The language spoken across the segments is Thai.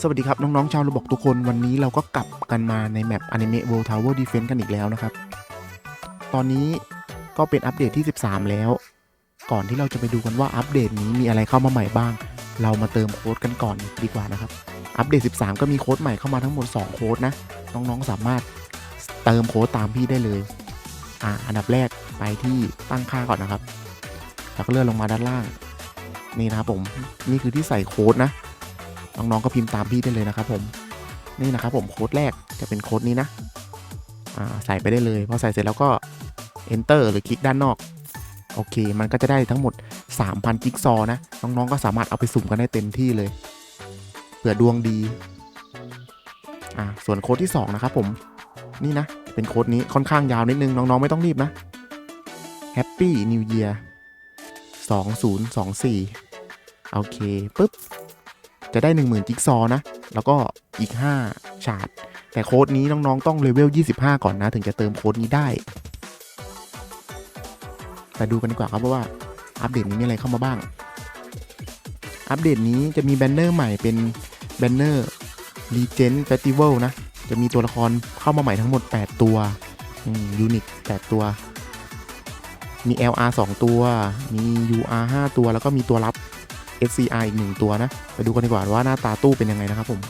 สวัสดีครับ น้อง ๆ ชาวระบบทุกคนวันนี้เราก็กลับกันมาในแมป Anime World Tower Defense กันอีกแล้วนะครับ ตอนนี้ก็เป็นอัปเดตที่ 13 แล้ว ก่อนที่เราจะไปดูกันว่าอัปเดตนี้มีอะไรเข้ามาใหม่บ้าง เรามาเติมโค้ดกันก่อนดีกว่านะครับ อัปเดต 13 ก็มีโค้ดใหม่เข้ามาทั้งหมด 2 โค้ดนะ น้องๆ สามารถเติมโค้ดตามพี่ได้เลยอ่าอันดับแรกไปที่ตั้งค่าก่อนนะครับแล้วก็เลื่อนลงมาด้านล่าง นี่นะครับผม นี่คือที่ใส่โค้ดนะ น้องๆก็พิมพ์ตามพี่ได้เลยนะครับผมนี่นะครับผมโค้ดแรกจะเป็นโค้ดนี้นะใส่ไปได้เลยพอใส่เสร็จแล้วก็ enter หรือคลิกด้านนอกโอเค มันก็จะได้ทั้งหมด 3,000 จิ๊กซอนะ น้อง ๆ ก็สามารถเอาไปสุ่มกันได้เต็มที่เลย เผื่อดวงดี อ่า ส่วนโค้ดที่ 2 นะครับผม นี่นะ เป็นโค้ดนี้ค่อนข้างยาวนิดนึง น้อง ๆ ไม่ต้องรีบนะ Happy New Year 2024 โอเคปุ๊บ จะได้ 10,000 จิ๊กซอนะ แล้วก็อีก5ฉาดแต่โค้ดนี้น้องๆ ต้องเลเวล 25 ก่อนนะ ถึงจะเติมโค้ดนี้ได้ไปดูกันดีกว่าครับว่าอัปเดตนี้มีอะไรเข้ามาบ้าง อัปเดตนี้จะมีแบนเนอร์ใหม่เป็นแบนเนอร์ Legend Festival นะ จะมีตัวละครเข้ามาใหม่ทั้งหมด 8 ตัวยูนิค8ตัว มี LR 2 ตัว มี UR 5 ตัว แล้วก็มีตัวรับ SCR อีกหนึ่งตัวนะ ไปดูกันดีกว่าว่าหน้าตาตู้เป็นยังไงนะครับผม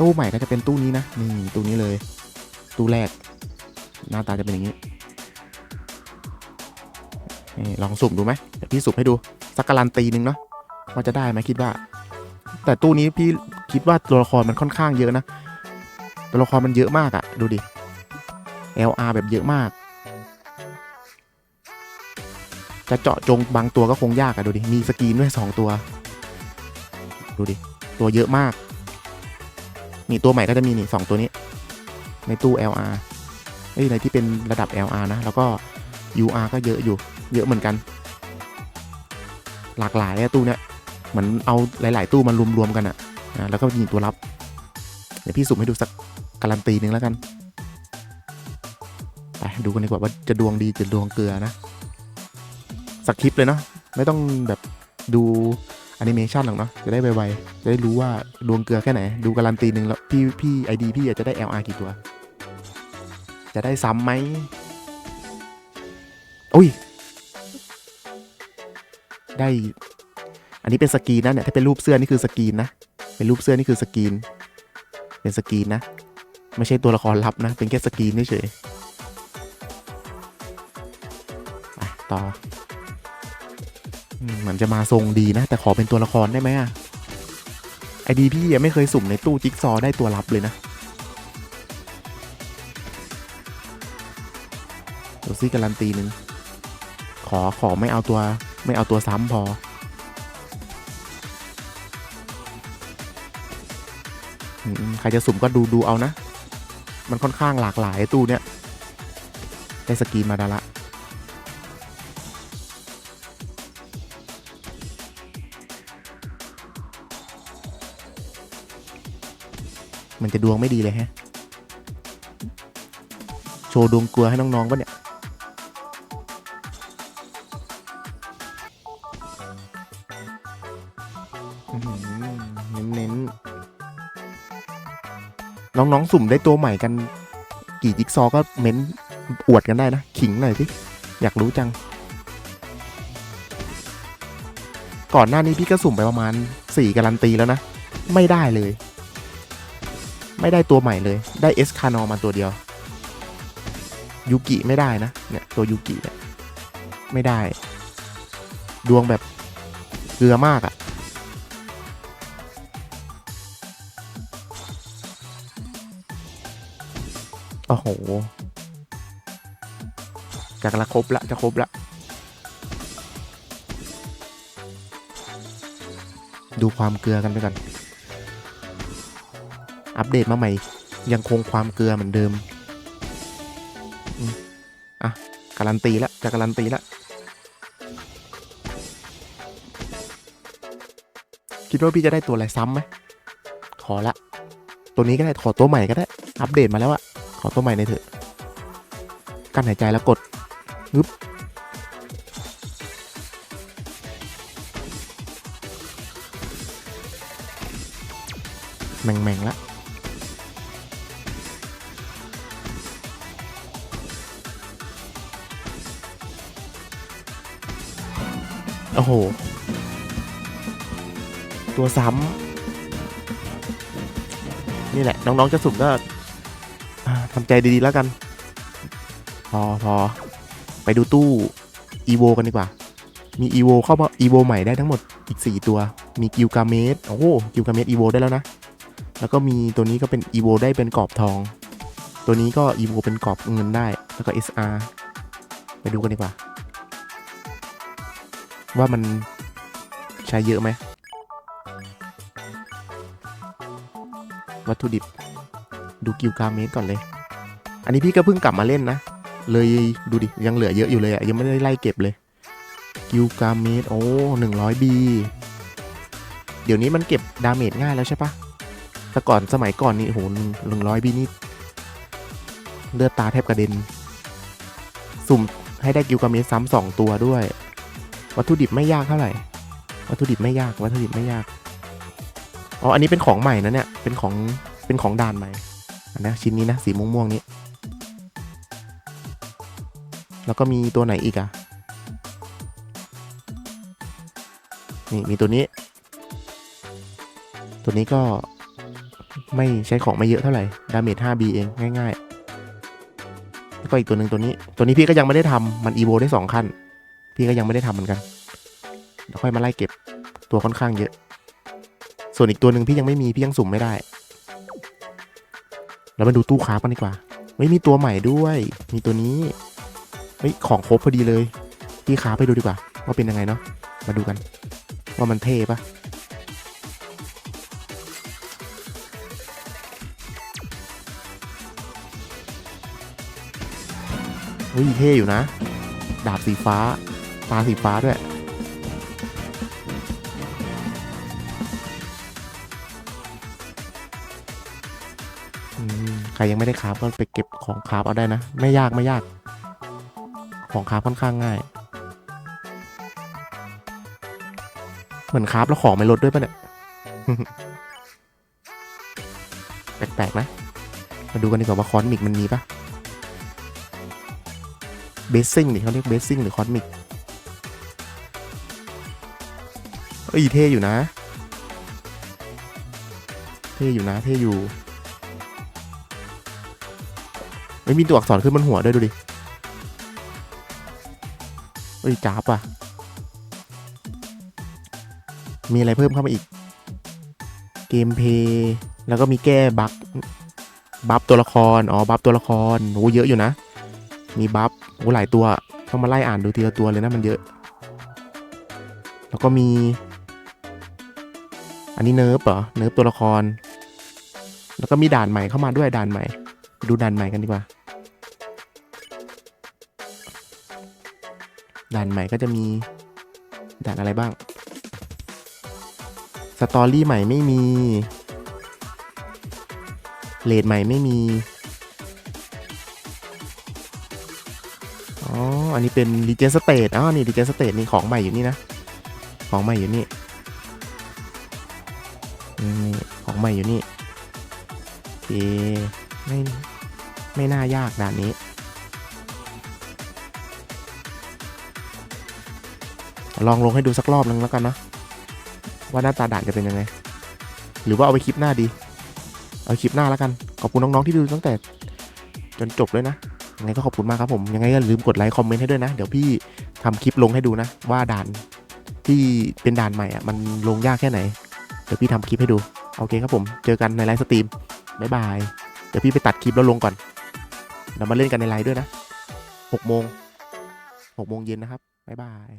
ตู้ใหม่ก็จะเป็นตู้นี้นะนี่ตู้นี้เลย ตู้แรก หน้าตาจะเป็นอย่างนี้นี่ลองสุ่มดูไหมเดี๋ยวพี่สุ่มให้ดูสักการันตีหนึ่งเนาะว่าจะได้ไหมคิดว่า แต่ตู้นี้พี่คิดว่าตัวละครมันค่อนข้างเยอะนะ ตัวละครมันเยอะมากอะดูดิ LR แบบเยอะมาก จะเจาะจงบางตัวก็คงยากอะดูดิ มีสกรีนด้วย 2 ตัว ดูดิ ตัวเยอะมาก นี่ตัวใหม่ก็จะมีนี่สองตัวนี้ ในตู้ LR เอ้ยในที่เป็นระดับ LR นะ แล้วก็ UR ก็เยอะอยู่ เยอะเหมือนกัน หลากหลายตู้เนี้ยเหมือนเอาหลาย ๆ ตู้มารวมๆกันอะอะแล้วก็มีตัวรับ เดี๋ยวพี่สุ่มให้ดูสักการันตีหนึ่งแล้วกัน ดูกันดีกว่าว่าจะดวงดีจะดวงเกลือนะสักคลิปเลยเนาะไม่ต้องแบบดูแอนิเมชันหรอกเนาะจะได้ไวๆจะได้รู้ว่าดวงเกลือแค่ไหน ดูการันตีหนึ่งแล้วพี่พี่ไอดีพี่อาจจะได้ LR กี่ตัว จะได้ซ้ำไหมอุ้ย ได้ อันนี้เป็นสกรีนนะเนี่ยถ้าเป็นรูปเสื้อนี่คือสกรีนนะ เป็นรูปเสื้อนี่คือสกรีน เป็นสกรีนนะ ไม่ใช่ตัวละครลับนะ เป็นแค่สกรีนเฉย ต่ออืมเหมือนจะมาทรงดีนะ แต่ขอเป็นตัวละครได้ไหมอะไอดีพี่ยังไม่เคยสุ่มในตู้จิ๊กซอได้ตัวรับเลยนะเดูซี่การันตีหนึ่งขอขอไม่เอาตัวไม่เอาตัวซ้ำพอ ใครจะสุ่มก็ดูดูเอานะ มันค่อนข้างหลากหลายตู้เนี้ยได้สกีมาดาละ มันจะดวงไม่ดีเลยฮะ โชว์ดวงกลัวให้น้องๆปะเนี่ย เน้นๆ น้องๆ สุ่มได้ตัวใหม่กัน กี่จิ๊กซอก็เม้นอวดกันได้นะ ขิงหน่อยสิ อยากรู้จัง ก่อนหน้านี้พี่ก็สุ่มไปประมาณ 4 การันตีแล้วนะ ไม่ได้เลย ไม่ได้ตัวใหม่เลย ได้เอสคานอมาตัวเดียว ยูกิไม่ได้นะ เนี่ย ตัวยูกิเนี่ยไม่ได้ ดวงแบบเกลือมากอะโอ้โหจากละครบละ จะครบละ ดูความเกลือกันไปก่อน อัปเดตมาใหม่ ยังคงความเกลือเหมือนเดิมอะการันตีแล้วจะการันตีแล้วคิดว่าพี่จะได้ตัวอะไรซ้ำไหมขอละ ตัวนี้ก็ได้ขอตัวใหม่ก็ได้ อัปเดตมาแล้วอะขอตัวใหม่ในเถอะกั้นหายใจแล้วกดงึบแม่งๆละ โห ตัวซ้ำนี่แหละ น้องๆจะสุ่มก็อ่าทำใจดีๆแล้วกัน พอพอไปดูตู้ EVO กันดีกว่า มี EVO เข้ามา EVO ใหม่ได้ทั้งหมดอีก 4 ตัว มีกิลกาเมสโอ้โหกิลกาเมส EVO ได้แล้วนะ แล้วก็มีตัวนี้ก็เป็น EVO ได้เป็นกรอบทอง ตัวนี้ก็ EVO เป็นกรอบเงินได้ แล้วก็ SR ไปดูกันดีกว่า ว่ามันใช้เยอะไหม วัตถุดิบ ดูกิลกาเมสก่อนเลย อันนี้พี่ก็เพิ่งกลับมาเล่นนะ เลยดูดิ ยังเหลือเยอะอยู่เลยอะยังไม่ได้ไล่เก็บเลย กิลกาเมสโอ้หนึ่งร้อยบีเดี๋ยวนี้มันเก็บดาเมจง่ายแล้วใช่ปะแต่ก่อนสมัยก่อนนี่โหหนึ่งร้อยบีนี่เลือดตาแทบกระเด็น สุ่มให้ได้กิลกาเมสซ้ำสองตัวด้วย วัตถุดิบไม่ยากเท่าไหร่ วัตถุดิบไม่ยาก วัตถุดิบไม่ยาก อ๋อ อันนี้เป็นของใหม่นะเนี่ย เป็นของ เป็นของด่านใหม่นนะชิ้นนี้นะ สีม่วงๆนี้ แล้วก็มีตัวไหนอีกอะนี่มีตัวนี้ ตัวนี้ก็ไม่ใช้ของไม่เยอะเท่าไหร่ ดาเมจ 5B เองง่ายๆ แล้วก็อีกตัวหนึ่งตัวนี้ ตัวนี้พี่ก็ยังไม่ได้ทำมันอีโวได้สองขั้น พี่ก็ยังไม่ได้ทำเหมือนกันเดี๋ยวค่อยมาไล่เก็บตัวค่อนข้างเยอะ ส่วนอีกตัวหนึ่งพี่ยังไม่มีพี่ยังสุ่มไม่ได้ แล้วมาดูตู้ค้ากันดีกว่า ไม่มีตัวใหม่ด้วย มีตัวนี้เฮ้ยของครบพอดีเลย พี่ค้าไปดูดีกว่า ว่าเป็นยังไงเนาะมาดูกัน ว่ามันเท่ปะเฮ้ยเท่อยู่นะ ดาบสีฟ้า ตาสีฟ้าด้วยใครยังไม่ได้คราฟก็ไปเก็บของคราฟเอาได้นะ ไม่ยากไม่ยาก ของคราฟค่อนข้างง่าย เหมือนคราฟแล้วของไม่ลดด้วยปะเนี่ยแปลกๆนะ มาดูกันดีกว่าว่าคอนมิกมันมีปะเบสซิ่งนี่เขาเรียกเบสซิ่งหรือคอนมิก อ้ยเท่อยู่นะ เท่อยู่นะ เท่อยู่ไม่มีตัวอักษรขึ้นบนหัวด้วยดูดิเฮ้ยจ้าบว่ะ มีอะไรเพิ่มเข้ามาอีก เกมเพย์แล้วก็มีแก้บัฟบัฟตัวละคร อ๋อ บัฟตัวละครโอ้เยอะอยู่นะ มีบัฟโอ้หลายตัว ต้องมาไล่อ่านดูทีละตัวเลยนะมันเยอะ แล้วก็มี อันนี้เนิร์ฟเหรอ เนิร์ฟตัวละคร แล้วก็มีด่านใหม่เข้ามาด้วยด่านใหม่ ดูด่านใหม่กันดีกว่า ด่านใหม่ก็จะมี ด่านอะไรบ้าง สตอรี่ใหม่ไม่มี เลดใหม่ไม่มี อ๋อ อันนี้เป็นดีเจสเตทอ๋อนี่ดีเจสเตทนี่ของใหม่อยู่นี่นะ ของใหม่อยู่นี่ นี่ของใหม่อยู่นี่โอเคไม่ไม่น่ายากด่านนี้ ลองลงให้ดูสักรอบนึงแล้วกันนะ ว่าหน้าตาด่านจะเป็นยังไง หรือว่าเอาไปคลิปหน้าดี เอาคลิปหน้าแล้วกัน ขอบคุณน้องๆที่ดูตั้งแต่ จนจบเลยนะยังไงก็ขอบคุณมากครับผม ยังไงก็อย่าลืมกดไลค์คอมเมนต์ให้ด้วยนะ เดี๋ยวพี่ทำคลิปลงให้ดูนะ ว่าด่านที่เป็นด่านใหม่อะมันลงยากแค่ไหน เดี๋ยวพี่ทำคลิปให้ดู โอเคครับผม เจอกันในไลฟ์สตรีมบ๊ายบาย เดี๋ยวพี่ไปตัดคลิปแล้วลงก่อนเดี๋ยวมาเล่นกันในไลฟ์ด้วยนะหกโมงหกโมงเย็นนะครับบ๊ายบาย